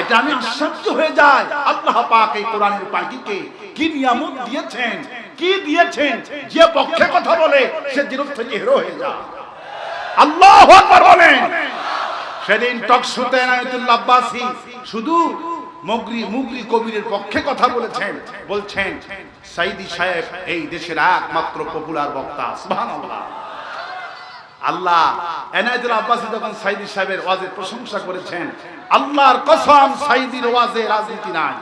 এটা আমি আশ্চর্য হয়ে যাই। আল্লাহ পাক এই কোরআনের পাখিকে কি নিয়ামত দিয়েছেন? কি দিয়েছেন? যে পক্ষে কথা বলে, সে জিরোপ থেকে হিরো হয়ে যায়। আল্লাহ বলেন। সেদিন টকশুতে নায়তুল্লাহ আব্বাসি শুধু মগরি, মুগরি কবিরের পক্ষে কথা বলেছেন। বলছেন, সাইদি সাহেব, এই দেশের একমাত্র পপুলার বক্তা, সুবহানাল্লাহ। আল্লাহ, এনায়েতুল আব্বাসী যখন সাইদি সাহেবের ওয়াজের প্রশংসা করেছেন আল্লাহর কসম সাইদির ওয়াজে রাজনীতি নাই?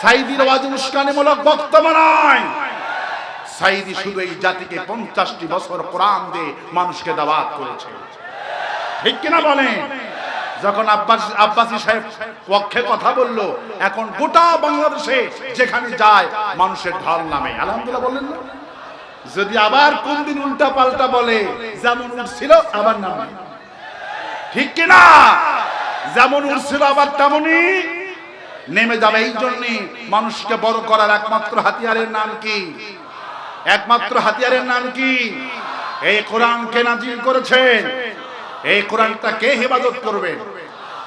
সাইদির ওয়াজে উস্কানিমূলক বক্তব্য নয় সাইদি শুধু এই জাতিকে পঞ্চাশটি বছর কোরআন দিয়ে মানুষকে দাওয়াত করেছে। ঠিক কিনা বলেন যখন আব্বাস আব্বাসী সাহেব পক্ষে কথা বলল, এখন গোটা বাংলাদেশে যেখানে যায়, মানুষের ঢল নামে। আলহামদুলিল্লাহ বললেন না? যদি আবার কোন দিন উল্টা পাল্টা বলে, যেমন উঠছিল, আবার নামে। ঠিক কিনা? যেমন উঠছিল আবার তেমনই নেমে যাবে। এই জন্যে মানুষকে বড় করার একমাত্র হাতিয়ারের নাম কি? একমাত্র হাতিয়ারের নাম কি? এই কোরআন কে নাজিল করেছেন এই কোরআনটা কে হেফাজত করবে?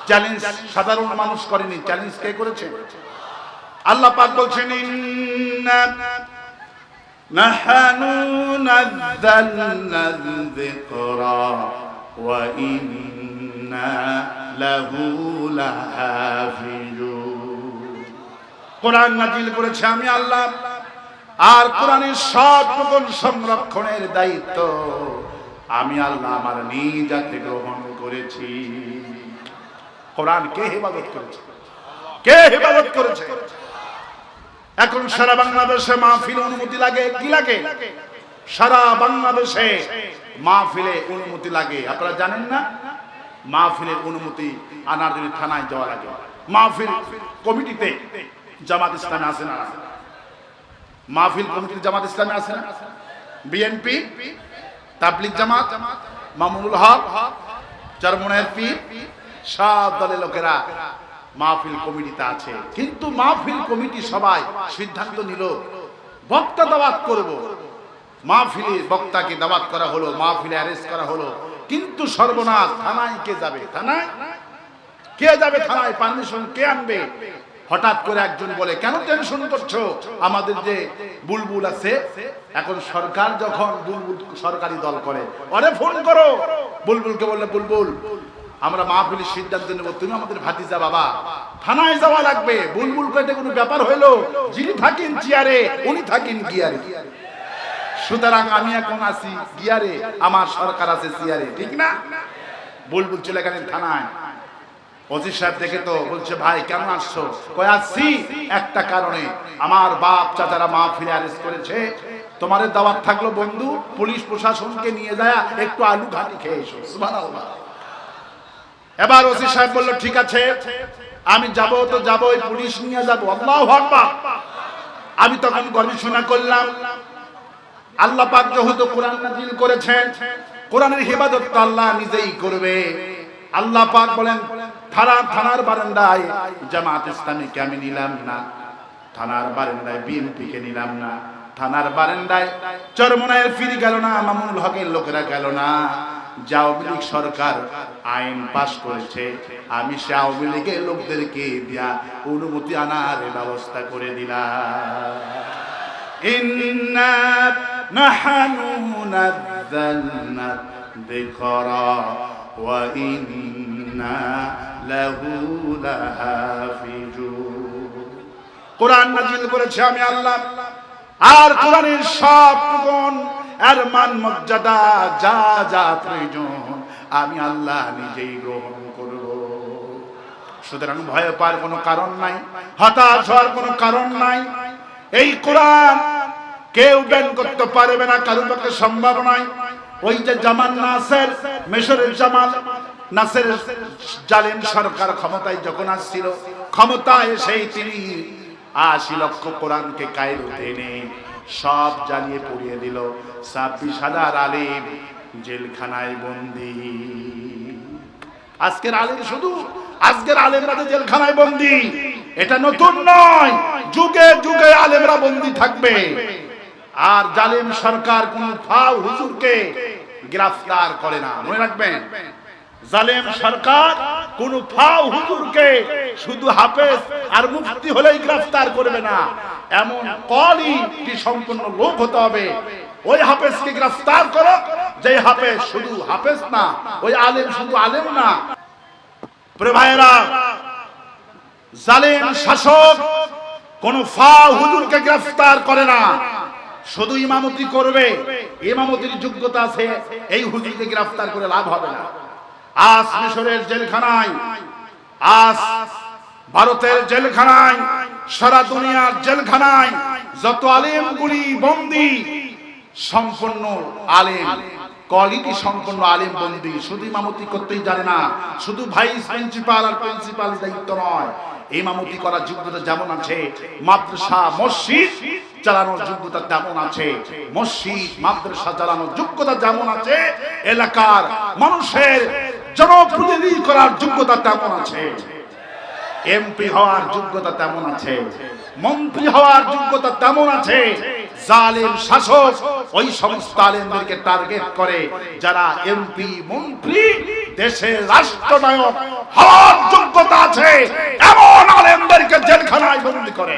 চ্যালেঞ্জ সাধারণ মানুষ করেনি। চ্যালেঞ্জ কে করেছে? আল্লাহ পাক বলছেন নাহানু নাযালনা যিকরা ওয়া ইন্না লাহু লাহাফিজুন কোরআন নাজিল করেছে আমি আল্লাহ। আর কোরআনের সব রকম সংরক্ষণের দায়িত্ব আমি আল্লাহ আমার নিজ হাতে গ্রহণ করেছি। কোরআন কে হেফাজত করেছে। কে হেফাজত করেছে? এখন সারা বাংলাদেশে মাহফিল অনুমতি লাগে? কি লাগে? সারা বাংলাদেশে মাহফিলে অনুমতি লাগে। আপনারা জানেন না? মাহফিলের অনুমতি আনার জন্য থানায় যাওয়া লাগে মাহফিল কমিটিতে জামাত ইসলামে আছে না? মাহফিল কমিটির জামাত ইসলামে আছে না? বিএনপি, তাবলিগ জামাত, মামুনুল হক চরমনের পীর, সব দলের লোকেরা মাহফিল কমিটিতে আছে। কিন্তু মাহফিল কমিটি সবাই সিদ্ধান্ত নিল, বক্তা দাওয়াত করব। মাহফিলে বক্তাকে দাওয়াত করা হলো, মাহফিলে অ্যারেস্ট করা হলো। কিন্তু সর্বনাশ থানায় কে যাবে? থানায়? কে যাবে থানায়? পারমিশন কে আনবে? হঠাৎ করে একজন বলে, কেন টেনশন করছ? আমাদের যে বুলবুল আছে, এখন সরকার যখন বুলবুল সরকারি দল করে অরে ফোন করো। বুলবুলকে বললে, বুলবুল, আমরা মা মাহফিলের সিদ্ধান্ত নেব, তুমি আমাদের ভাতিজা বাবা। থানায় যাওয়া লাগবে। বুলবুল কেটে কোনো ব্যাপার হইল? যিনি থাকেন চেয়ারে উনি থাকেন গিয়ারে সুতরাং আমি এখন আছি গিয়ারে, আমার সরকার আছে চেয়ারে ঠিক না? বুলবুল চলে গেলেন থানায়। অজিত সাহেব দেখে তো বলছে, ভাই, কেমন আসছো কয় আসছি একটা কারণে। আমার বাপ, চাচারা মা ফিরে অ্যারেস্ট করেছে। তোমার দাওয়াত থাকল, বন্ধু, পুলিশ প্রশাসনকে নিয়ে যায়, একটু আলু ঘাটি খেয়ে এসো। এবার ওসি সাহেব বলল, ঠিক আছে, আমি যাব তো যাব পুলিশ নিয়ে যাব। আল্লাহু আমি তখন গবেষণা করলাম আল্লাহ পাক যেহেতু কোরআন নাযিল করেছেন, কোরআনের হেফাজত আল্লাহ নিজেই করবে। আল্লাহ পাক বলেন, থানা, থানার বারান্দায় জামাত ইসলামীকে আমি নিলাম না। থানার বারান্দায় বিএনপিকে নিলাম না। থানার বারান্দায় চরমনায়ের ফিরি গেল না, মামুনুল হকের লোকেরা গেল না। যা সরকার আইন পাশ করেছে, আমি সে লোকদেরকে দিয়া অনুমতি আনার ব্যবস্থা করে দিলাম। نحن نزلنا الذكر وإنا له لحافظون কোরআন নাজিল করেছে আমি আল্লাহ আর কোরআনের সব গুণ আর মান মর্যাদা যা যা প্রয়োজন আমি আল্লাহ নিজেই গ্রহণ করব সুতরাং ভয় পাওয়ার কোনো কারণ নাই হতাশ হওয়ার কোনো কারণ নাই এই কোরআন কেউ ব্যান করতে পারবে না, কারও পক্ষে সম্ভব নয়। ওই যে জামান নাসের, মেশরের জামাল নাসের জালেম সরকার ক্ষমতায় যখন আসছিল, ক্ষমতায় সেই তিনি আশি লক্ষ কোরআনকে কায়রোতে এনে সব জ্বালিয়ে পুড়িয়ে দিল। ছাব্বিশ হাজার আলিম জেলখানায় বন্দি। আজকের আলেম শুধু, আজকের আলেমরা জেলখানায় বন্দি, এটা নতুন নয়। যুগে যুগে আলেমরা বন্দি থাকবে। আর জালেম সরকার কোন ফাও হুজুরকে গ্রেফতার করে না। মনে রাখবেন, জালেম সরকার কোন ফাও হুজুরকে শুধু হাফেজ আর মুফতি হলেই গ্রেফতার করবে না। এমন কোয়ালিটি সম্পন্ন লোক হতে হবে? ওই হাফেজকে গ্রেফতার করো যে হাফেজ শুধু হাফেজ না, ওই আলেম শুধু আলেম না। ভাইয়েরা, জালেম শাসক কোন ফা হুজুরকে গ্রেফতার করে না। শুধু ইমামতি করবে, ইমামতির যোগ্যতা আছে, এই হুজুরকে গ্রেফতার করে লাভ হবে না। আজ মিশরের জেলখানায়, আজ ভারতের জেলখানায়, সারা দুনিয়ার জেলখানায় যত আলেমগুলি বন্দি, সম্পূর্ণ আলেম, কোয়ালিটি সম্পন্ন আলেম বন্দি। শুধু ইমামতি করতেই জানে না, শুধু ভাইস প্রিন্সিপাল আর প্রিন্সিপাল দায়িত্ব নয় ইমামতি করার যোগ্যতা যেমন আছে, মাদ্রাসা, মসজিদ চালানোর যোগ্যতা তেমন আছে, মসজিদ, মাদ্রাসা চালানোর যোগ্যতা যেমন আছে, এলাকার মানুষের জনপ্রতিনিধি করার যোগ্যতা তেমন আছে, এমপি হওয়ার যোগ্যতা তেমন আছে, মন্ত্রী হওয়ার যোগ্যতা তেমন আছে জালেম শাসক ওই সমস্ত আলেমদেরকে টার্গেট করে, যারা এমপি মন্ত্রী, দেশের রাষ্ট্রনায়ক হওয়ার যোগ্যতা আছে, এমন আলেমদেরকে জেলখানায় বন্দি করে।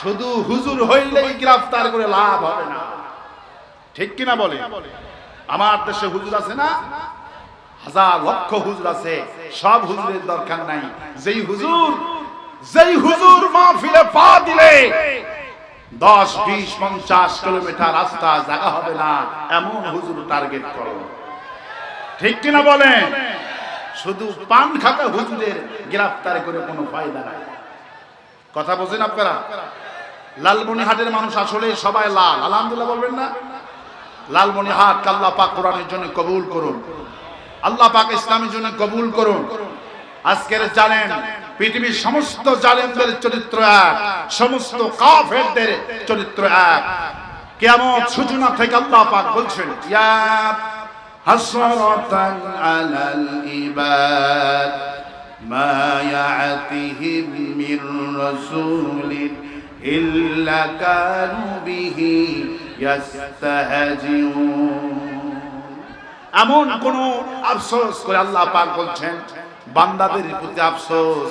শুধু হুজুর হইলেই গ্রেফতার করে লাভ হবে না। ঠিক কিনা বলে? আমার দেশে হুজুর আছে না? হাজার লক্ষ হুজুর আছে, সব হুজুরের দরকার নাই। যেই হুজুর যেই হুজুর মাহফিলে পা দিলে দশ, বিশ, পঞ্চাশ কিলোমিটার রাস্তা জায়গা হবে না। এমন হুজুর টার্গেট করো। ঠিক কিনা বলেন? শুধু পান খাতা হুজুরের গ্রেফতার করে কোনো ফায়দা নাই। কথা বোঝেন আপনারা? লালমনিহাটের মানুষ আসলে সবাই লাল। আলহামদুলিল্লাহ বলবেন না? লালমনিহাট কাল্লা পাক কোরআনের জন্য কবুল করুন। আল্লাহ পাক ইসলামের জন্য কবুল করুন। আজকের জানেন পৃথিবীর সমস্ত জালেমদের চরিত্র এক, সমস্ত কাফেরদের চরিত্র এক। কেমন সূচনা থেকে আল্লাহ পাক বলছেন, ইয়া হাসরাতান আলাল ইবাদ, মা ইয়াতিহিম মির রাসূলিন ইল্লা কানু বিহি ইয়াস্তাহজিউন। এমন কোন আফসোস করে আল্লাহ পাক বলছেন বান্দাদের প্রতি আফসোস।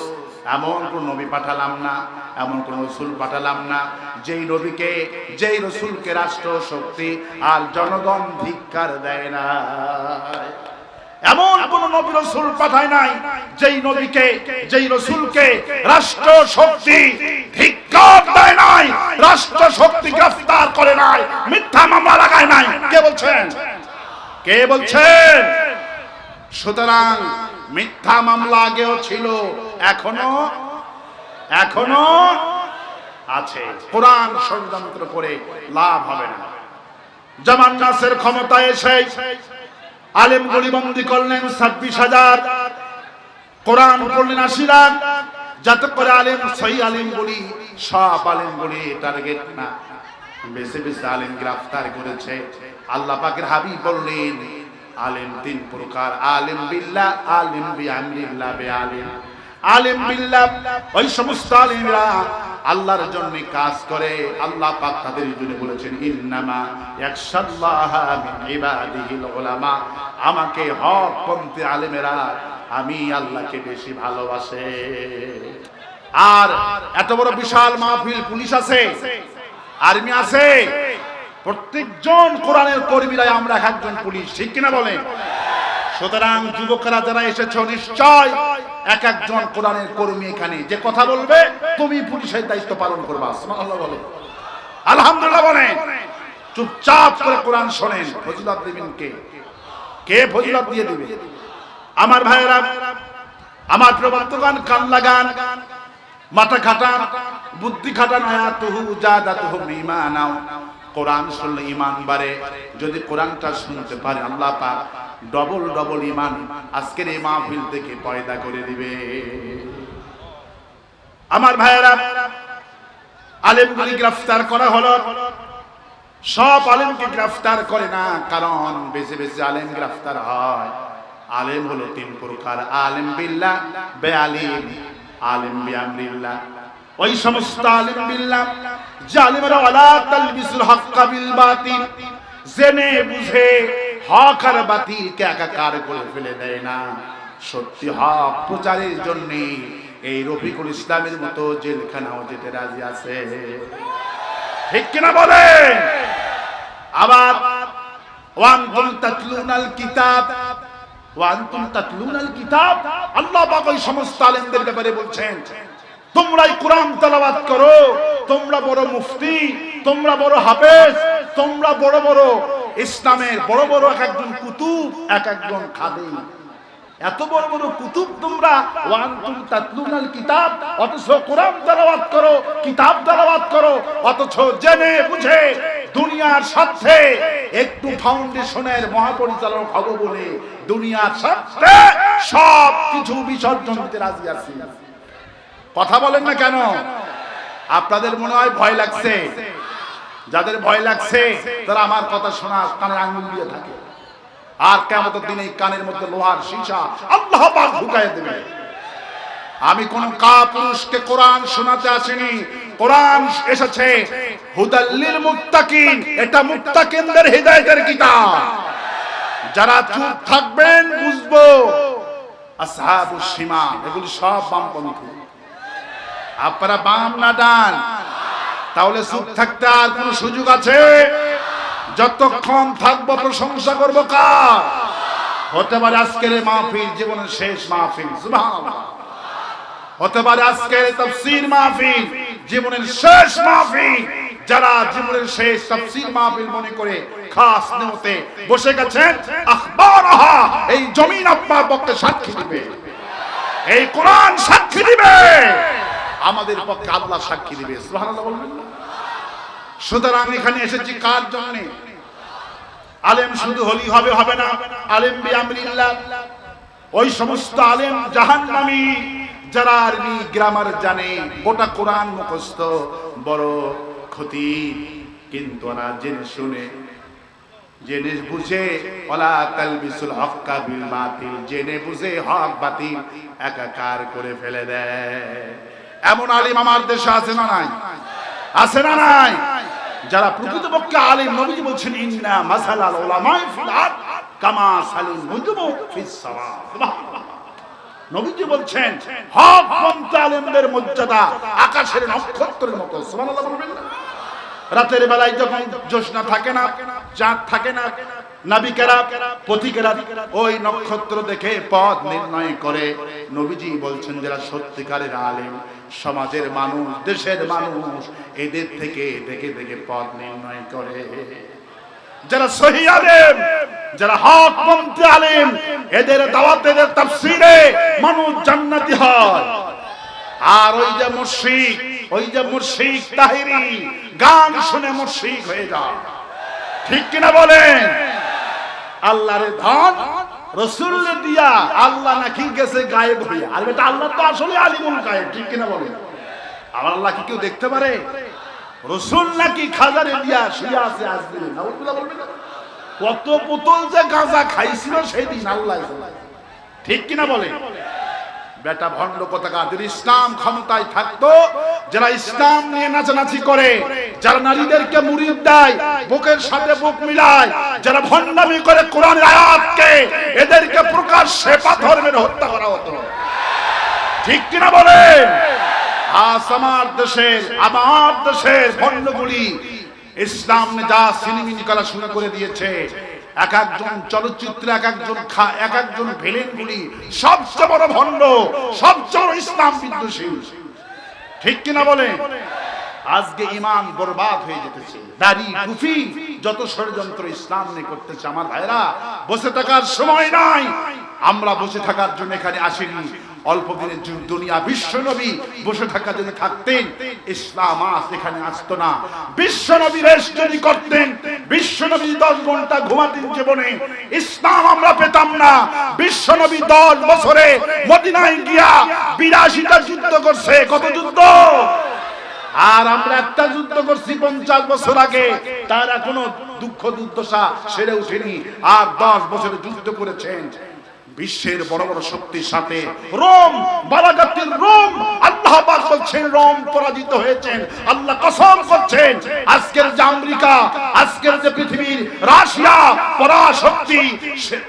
এমন কোন নবী পাঠালাম না, এমন কোন রসুল পাঠালাম না। যেই নবীকে, যেই রসুলকে রাষ্ট্র শক্তি আর জনগণ ধিক্কার দেয় না এমন কোন নবী রসুল পাঠায় নাই, যেই নবীকে, যেই রসুলকে রাষ্ট্র শক্তি ধিক্কার দেয় নাই, রাষ্ট্র শক্তি গ্রেফতার করে নাই, মিথ্যা মামলা লাগায় নাই। কে বলছেন? কে বলছেন? সুতরাং মিথ্যা মামলা আগেও ছিল, এখনও এখনও আছে। কোরআন ষড়যন্ত্র করে লাভ হবে না। জামান নাসের ক্ষমতা এসে আলেম গলিবন্দি করলেন ছাব্বিশ হাজার। কোরআন পড়লেন আশি লাখ। যাতে করে আলেম, সহি আলেম বলি সব আলেম বলি টার্গেট না। বেশি বেশি আলেম গ্রেফতার করেছে। আল্লাহ পাকের হাবিব বললেন আলেম তিন প্রকার, আলেম বিল্লাহ আলেম বিআমরিল্লাহ বে আলেম আলেম বিল্লাহ ওই সমস্ত আলেমরা আল্লাহর জন্য কাজ করে। আল্লাহ পাক তাদের জন্য বলেছেন, ইন্নামা ইয়াকশাল্লাহ মিন ইবাদিহিল উলামা। আমাকে হক পন্থী আলেমেরা আমি আল্লাহকে বেশি ভালোবাসে। আর এত বড় বিশাল মাহফিল পুলিশ আছে, আর্মি আছে প্রত্যেকজন কোরআনের কর্মীরা আমরা একজন পুলিশ, ঠিক কিনা বলে? সুতরাং যুবকরা যারা এসেছ, নিশ্চয় এক একজন কোরআনের কর্মী এখানে। যে কথা বলবে, তুমি পুলিশের দায়িত্ব পালন করবা বলে। আলহামদুলিল্লাহ বলে। চুপচাপ করে কোরআন শোনেন। ফজিলত দিবেন কে? কে ফজিলত দিয়ে দিবে? আমার ভাইয়েরা, আমার প্রবর্তগান কান লাগান, মাথা খাটান, বুদ্ধি খাটান আয়াতুহু জাদাতুহু ঈমানাও কোরআন শুনলে ঈমান বাড়ে। যদি কোরআনটা শুনতে পারে, আল্লাহ পাক ডবল ডবল ইমান আজকের এই মাহফিল থেকে পয়দা করে দিবে। আমার ভাইয়েরা, আলেমগুলি গ্রেফতার করা হলো। সব আলেমকে গ্রেফতার করে না, কারণ বেশি বেশি আলেম গ্রেফতার হয়। আলেম হলো তিন প্রকার, আলেম বিল্লাহ, বে আলিম, আলেম বিআমরিল্লাহ ওই সমস্ত আলেম বিল্লাহ যে আলেমেরা ওয়ালা তালবিসুল হাক্কা বিল বাতিল। জেনে বুঝে হক আর বাতিলকে একাকার করে ফেলে দেয় না। সত্যি হক প্রচারের জন্য এই রফিকুল ইসলামের মতো জেলখানাও যেতে রাজি আছে। ঠিক কিনা বলেন? আবার ওয়ান্তুম তাতলুনাল কিতাব। ওয়ান্তুম তাতলুনাল কিতাব? আল্লাহ পাক ওই সমস্ত আলেমদের ব্যাপারে বলছেন তোমরাই কোরআন তেলাওয়াত করো। তোমরা বড় মুফতি, তোমরা বড় হাফেজ, তোমরা বড় বড় ইসলামের বড় বড় এক একজন কুতুব, এক একজন খাদেম। এত বড় বড় কুতুব তোমরা? কিতাব, অথচ কোরআন করো, কিতাব করো, অথচ জেনে বুঝে দুনিয়ার স্বার্থে একটু ফাউন্ডেশনের মহাপরিচালক হব বলে দুনিয়ার স্বার্থে সব কিছু বিসর্জন দিতে রাজি আছি। কথা বলেন না কেন? আপনাদের মনে হয় ভয় লাগছে? যাদের ভয় লাগছে, তারা আমার কথা শোনা কানের আঙুল দিয়ে থাকে। আর কেমন দিনে কানের মধ্যে লোহার সীসা আল্লাহ ঢুকাই দেবে। আমি কোন কাপুরুষকে কোরআন শোনাতে আসিনি। কোরআন এসেছে, হুদাল্লিল মুত্তাকিন, এটা মুত্তাকিনদের হৃদয়ের কিতাব। যারা চুপ থাকবেন, বুঝব। আসহাবুস সীমা, এগুলি সব বামপন্থী। আপনারা বাম না ডান? তাহলে চুপ থাকতে আর কোন সুযোগ আছে? যতক্ষণ থাকব, প্রশংসা করব কার? হতে পারে আজকের মাহফিল জীবনের শেষ মাহফিল হতে পারে আজকের তাফসীর মাহফিল জীবনের শেষ মাহফিল। যারা জীবনের শেষ তাফসীর মাহফিল মনে করে খাস নিয়তে বসে গেছেন, আখবারহা, এই জমিন আপনার পক্ষে সাক্ষী দিবে। এই কোরআন সাক্ষী দিবে। আমাদের পক্ষে আল্লাহ সাক্ষী দিবে। সুতরাং এখানে এসেছি কার জন্য? আলেম শুধু হলি হবে হবে না। আলেম ওই সমস্ত আলেম জাহান্নামী, যারা আরবি গ্রামার জানে, গোটা কোরআন মুখস্থ, বড় ক্ষতি। কিন্তু ওরা জেনে শুনে, জেনে বুঝে, ওলা তালবিসুল হক্কা বিল বাতিল। জেনে বুঝে হক বাতিল, একাকার করে ফেলে দেয়। এমন আলিম আমার দেশে আছে না নাই? আছে না নাই? যারা প্রকৃতপক্ষে আলিম, নবীজি বলছেন, ইন্না মাসালাল উলামায়ে ফিল কামা সালিম নুজুমু ফিস সুবহানাল্লাহ। নবীজি বলছেন, হক পন্থ আলেমদের মর্যাদা আকাশের নক্ষত্রের মতো। সুবহানাল্লাহ বলবেন না? রাতের বেলায় যখন জ্যোৎস্না থাকে না, চাঁদ থাকে না নাবিকেরা, পথিকেরা ওই নক্ষত্র দেখে পথ নির্ণয় করে। নবীজি বলছেন, যারা সত্যিকারের আলেম, সমাজের মানুষ, দেশের মানুষ, এদের থেকে দেখে দেখে পথ নির্ণয় করে। যারা সহি আলেম, যারা হক পন্থী আলেম, এদের দাওয়াত, এদের তাফসীরে মানুষ জান্নাতি হয়। আর ওই যে মুশরিক, ওই যে মুশরিক তাহিরি, গান শুনে মুশরিক হয়ে যায়। ঠিক কিনা বলেন? আল্লাহর ধন রসুল দিয়া আল্লাহ নাকি গেছে গায়েব হইয়া। আর বেটা আল্লাহ তো আসলে আলিমুল গায়েব, ঠিক কিনা বলে আমার আল্লাহ কি কেউ দেখতে পারে? রসুল নাকি খাজারে দিয়া শুয়ে আছে আসবে? কত পুতুল যে গাঁজা খাইছিল সেই দিন আল্লাহ ঠিক কিনা বলে বেটা ভণ্ড কথাকা যদি ইসলাম ক্ষমতায় থাকতো, যারা ইসলাম নিয়ে নাচানাচি করে, যারা নারীদেরকে মুড়িদ দেয়, বুকের সাথে বুক মিলায়, যারা ভণ্ডামি করে কোরআনের আয়াতকে, এদেরকে প্রকাশ্যে পাথর মেরে হত্যা করা হতো। ঠিক কিনা বলেন? আজ আমার দেশের আমার দেশের ভণ্ডগুলি ইসলাম যা সিনেমিনি করা শুরু করে দিয়েছে এক একজন চলচ্চিত্রে এক একজন এক একজন ভিলেন গুলি সবচেয়ে বড় ভণ্ড, সবচেয়ে বড় ইসলাম বিদ্বেষী। ঠিক কিনা বলে? আজকে ইমান বরবাদ হয়ে যেতেছে। দাড়ি টুপি যত ষড়যন্ত্র ইসলাম নিয়ে করতেছে আমার ভাইরা বসে থাকার সময় নাই। আমরা বসে থাকার জন্য এখানে আসিনি। অল্প দিনের দুনিয়া বিশ্ব নবী বসে থাকা যদি থাকতেন। ইসলাম আজ এখানে আসতো না। বিশ্ব নবী রেস্ট যদি করতেন, বিশ্ব নবী দশ ঘণ্টা ঘুমাতেন জীবনে। ইসলাম আমরা পেতাম না। বিশ্ব নবী দশ বছরে মদিনায় গিয়া বিরাশিটা যুদ্ধ করছে। কত যুদ্ধ? আর আমরা একটা যুদ্ধ করছি পঞ্চাশ বছর আগে। তারা কোনো দুঃখ দুর্দশা সেরে উঠেনি আর দশ বছরে যুদ্ধ করেছেন। বিশ্বের বড় বড় শক্তির সাথে রোম বালাগাতের রোম আল্লাহ পাক বলছেন রোম পরাজিত হয়েছেন আল্লাহ কসম করছেন আজকের যে আমেরিকা আজকের যে পৃথিবীর রাশিয়া পরাশক্তি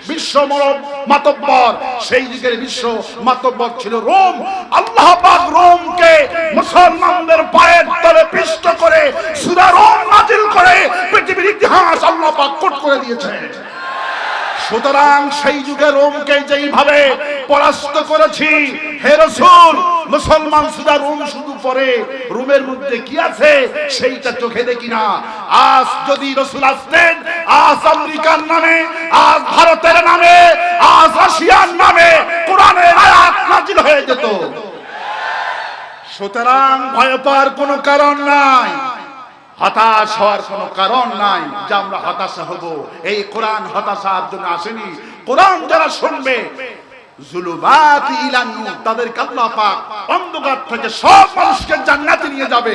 বিশ্ব মরব মাতব্বর সেই যুগের বিশ্ব মাতব্বর ছিল রোম আল্লাহ পাক রোমকে মুসলমানদের পায়ের তলে পিষ্ট করে সুরা রোম নাজিল করে পৃথিবীর ইতিহাস আল্লাহ পাক কোট করে দিয়েছে সুতরাং সেই যুগে রোমকে যেইভাবে পরাস্ত করেছি, হে রসুল, মুসলমান সুদা রোম শুধু পরে, রোমের মধ্যে কি আছে সেইটা চোখে দেখি না। আজ যদি রসুল আসতেন, আজ আমেরিকার নামে, আজ ভারতের নামে, আজ রাশিয়ার নামে কোরআনের আয়াত নাজিল হয়ে যেত। সুতরাং ভয় পাওয়ার কোনো কারণ নাই। হতাশ হওয়ার কোনো কারণ নাই যে আমরা হতাশা হব। এই কোরআন হতাশার জন্য আসেনি। কোরআন যারা শুনবে তাদের তাদেরকে পাক, অন্ধকার থেকে সব মানুষকে জান্নাতে নিয়ে যাবে।